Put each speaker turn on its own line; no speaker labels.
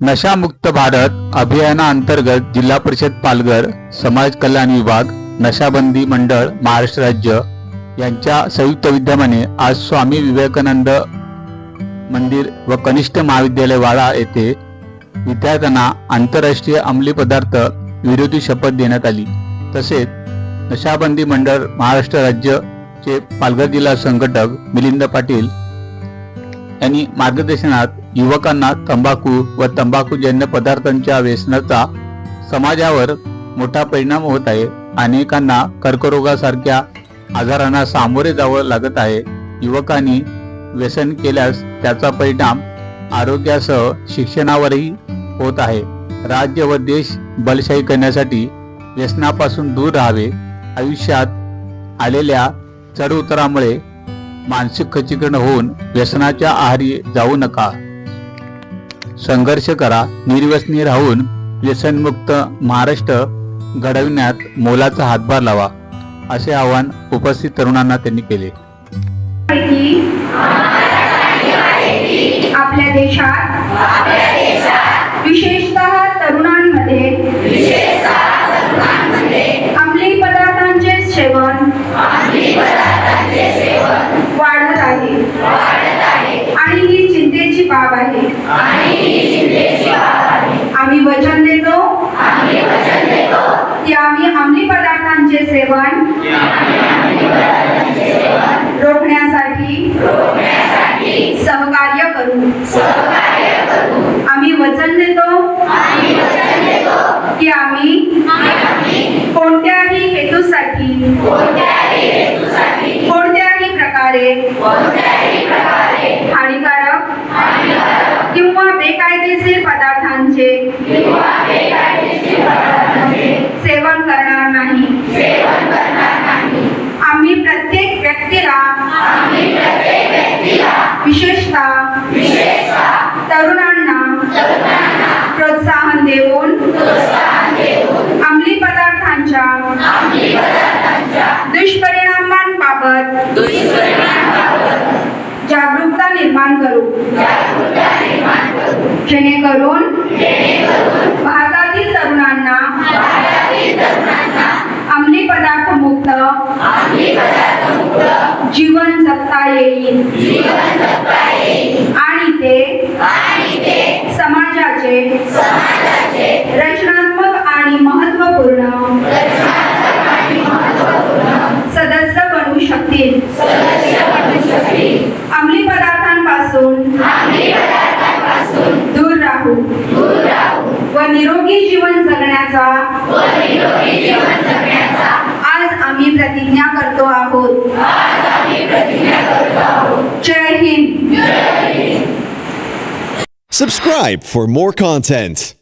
नशामुक्त भारत अभियानाअंतर्गत जिल्हा परिषद पालघर समाज कल्याण विभाग नशाबंदी मंडळ महाराष्ट्र राज्य यांच्या संयुक्त विद्यमाने आज स्वामी विवेकानंद मंदिर व कनिष्ठ महाविद्यालय वाडा येथे विद्यार्थ्यांना आंतरराष्ट्रीय अंमली पदार्थ विरोधी शपथ देण्यात आली. तसेच नशाबंदी मंडळ महाराष्ट्र राज्यचे पालघर जिल्हा संघटक मिलिंद पाटील यांनी मार्गदर्शनात युवकांना तंबाखू व तंबाखूजन्य पदार्थांच्या व्यसनाचा समाजावर मोठा परिणाम होत आहे. अनेकांना कर्करोगासारख्या आजारांना सामोरे जावं लागत आहे. युवकांनी व्यसन केल्यास त्याचा परिणाम आरोग्यासह शिक्षणावरही होत आहे. राज्य व देश बलशाही करण्यासाठी व्यसनापासून दूर राहावे. आयुष्यात आलेल्या चढउतारामुळे मानसिक खच्चीकरण होऊन व्यसनाच्या आहारी जाऊ नका. संघर्ष करा निर्व्यसनी राहून व्यसनमुक्त महाराष्ट्र घडविण्यात मोलाचा हातभार लावा असे आवाहन उपस्थित तरुणांना त्यांनी केले.
आपल्या देशात विशेषतः बाब आहे. आम्ही वचन देतो. की आम्ही अंमली पदार्थांचे सेवन रोखण्यासाठी सहकार्य करू. आम्ही वचन देतो. की आम्ही कोणत्याही हेतूसाठी कोणत्याही प्रकारे पदार्थांचे सेवन करणार नाही. आम्ही प्रत्येक व्यक्तीला विशेषतः तरुणांना प्रोत्साहन देऊन अंमली पदार्थांच्या दुष्परिणामांबाबत जेणेकरून भारतातील तरुणांना अंमली पदार्थ मुक्त जीवन जगता येईल. आणि ते समाजाचे निरोगी जीवन जगण्याचा आज आम्ही प्रतिज्ञा करतो आहोत जय Hind
Subscribe for more content.